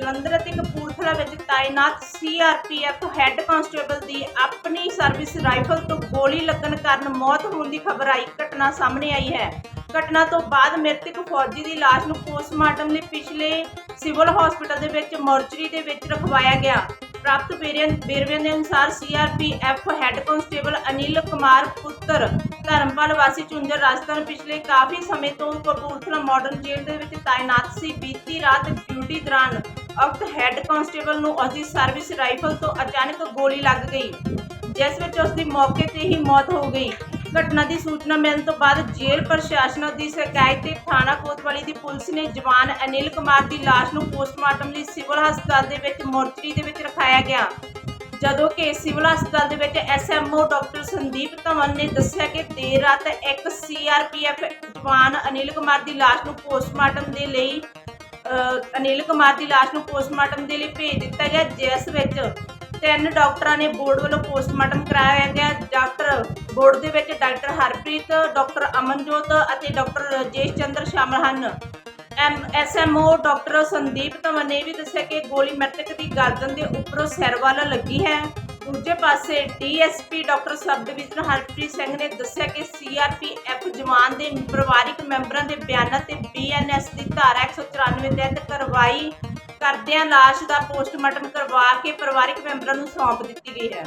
ਜਲੰਧਰ ਅਤੇ ਕਪੂਰਥਲਾ ਵਿੱਚ ਤਾਇਨਾਤ ਸੀਆਰਪੀਐਫ ਹੈੱਡ ਕਾਂਸਟੇਬਲ ਦੀ ਆਪਣੀ ਸਰਵਿਸ ਰਾਈਫਲ ਤੋਂ ਗੋਲੀ ਲੱਗਣ ਕਾਰਨ ਮੌਤ ਹੋਣ ਦੀ ਖਬਰ ਆਈ, ਘਟਨਾ ਸਾਹਮਣੇ ਆਈ ਹੈ। ਘਟਨਾ ਤੋਂ ਬਾਅਦ ਮ੍ਰਿਤਕ ਫੌਜੀ ਦੀ ਲਾਸ਼ ਨੂੰ ਪੋਸਟਮਾਰਟਮ ਲਈ ਪਿਛਲੇ ਸਿਵਲ ਹਸਪਤਾਲ ਦੇ ਵਿੱਚ ਮੋਰਚਰੀ ਦੇ ਵਿੱਚ ਰਖਵਾਇਆ ਗਿਆ। ਪ੍ਰਾਪਤ ਵੇਰਵਿਆਂ ਦੇ ਅਨੁਸਾਰ CRPF head constable Anil Kumar ਪੁੱਤਰ, ਧਰਮਪਾਲ ਵਾਸੀ ਝੁੰਝਰ ਰਾਜਸਥਾਨ ਪਿਛਲੇ ਕਾਫੀ ਸਮੇਂ ਤੋਂ ਕਪੂਰਥਲਾ ਮਾਡਰਨ ਜੇਲ੍ਹ ਦੇ ਵਿੱਚ ਤਾਇਨਾਤ ਸੀ। ਬੀਤੀ ਰਾਤ ਡਿਊਟੀ ਦੌਰਾਨ ਅਕਤ ਹੈੱਡ ਕਾਂਸਟੇਬਲ ਨੂੰ ਉਸਦੀ ਸਰਵਿਸ ਰਾਈਫਲ ਤੋਂ ਅਚਾਨਕ ਗੋਲੀ ਲੱਗ ਗਈ, ਜਿਸ ਵਿੱਚ ਉਸ ਦੀ ਮੌਕੇ ਤੇ ਹੀ ਮੌਤ ਹੋ ਗਈ। ਘਟਨਾ ਦੀ ਸੂਚਨਾ ਮਿਲਣ ਤੋਂ ਬਾਅਦ ਜੇਲ੍ਹ ਪ੍ਰਸ਼ਾਸਨ ਦੀ ਸ਼ਿਕਾਇਤ ਤੇ ਥਾਣਾ ਕੋਤਵਾਲੀ ਦੀ ਪੁਲਿਸ ਨੇ ਜਵਾਨ ਅਨਿਲ ਕੁਮਾਰ ਦੀ ਲਾਸ਼ ਨੂੰ ਪੋਸਟਮਾਰਟਮ ਲਈ ਸਿਵਲ ਹਸਪਤਾਲ ਦੇ ਵਿੱਚ ਮੋਰਚਰੀ ਦੇ ਵਿੱਚ ਰਖਾਇਆ ਗਿਆ। ਜਦੋਂ ਕਿ ਸਿਵਲ ਹਸਪਤਾਲ ਦੇ ਵਿੱਚ ਐਸਐਮਓ ਡਾਕਟਰ ਸੰਦੀਪ ਧਵਨ ਨੇ ਦੱਸਿਆ ਕਿ ਦੇਰ ਰਾਤ ਇੱਕ ਸੀਆਰਪੀਐਫ ਜਵਾਨ ਅਨਿਲ ਕੁਮਾਰ ਦੀ ਲਾਸ਼ ਨੂੰ ਪੋਸਟਮਾਰਟਮ ਦੇ ਲਈ ਅਹ, ਅਨਿਲ ਕੁਮਾਰ ਦੀ ਲਾਸ਼ ਨੂੰ ਪੋਸਟਮਾਰਟਮ ਦੇ ਲਈ ਭੇਜ ਦਿੱਤਾ ਗਿਆ। ਜਿਸ ਵਿੱਚ ਤਿੰਨ ਡਾਕਟਰਾਂ ਨੇ ਬੋਰਡ ਵੱਲੋਂ ਪੋਸਟਮਾਰਟਮ ਕਰਾਇਆ ਗਿਆ। ਬੋਰਡ ਦੇ ਵਿੱਚ ਡਾਕਟਰ ਹਰਪ੍ਰੀਤ, ਡਾਕਟਰ ਅਮਨਜੋਤ ਅਤੇ ਡਾਕਟਰ ਰਾਜੇਸ਼ ਚੰਦਰ ਸ਼ਾਮਲ ਹਨ। M SMO doctor Sandeep Dhawan ਨੇ ਵੀ ਦੱਸਿਆ ਕਿ ਗੋਲੀ ਮ੍ਰਿਤਕ ਦੀ ਗਰਦਨ ਦੇ ਉੱਪਰੋਂ ਸਿਰ ਵੱਲ ਲੱਗੀ ਹੈ। ਦੂਜੇ ਪਾਸੇ DSP doctor sub division Harpreet Singh ਨੇ ਦੱਸਿਆ ਕਿ ਸੀਆਰਪੀਐਫ ਜਵਾਨ ਦੇ ਪਰਿਵਾਰਿਕ ਮੈਂਬਰਾਂ ਦੇ ਬਿਆਨਾਂ ਤੇ ਬੀਐਨਐਸ ਦੀ ਧਾਰਾ 194 ਤਹਿਤ ਕਰਵਾਈ ਕਰਦਿਆਂ ਲਾਸ਼ ਦਾ ਪੋਸਟਮਾਰਟਮ ਕਰਵਾ ਕੇ ਪਰਿਵਾਰਿਕ ਮੈਂਬਰਾਂ ਨੂੰ ਸੌਂਪ ਦਿੱਤੀ ਗਈ ਹੈ।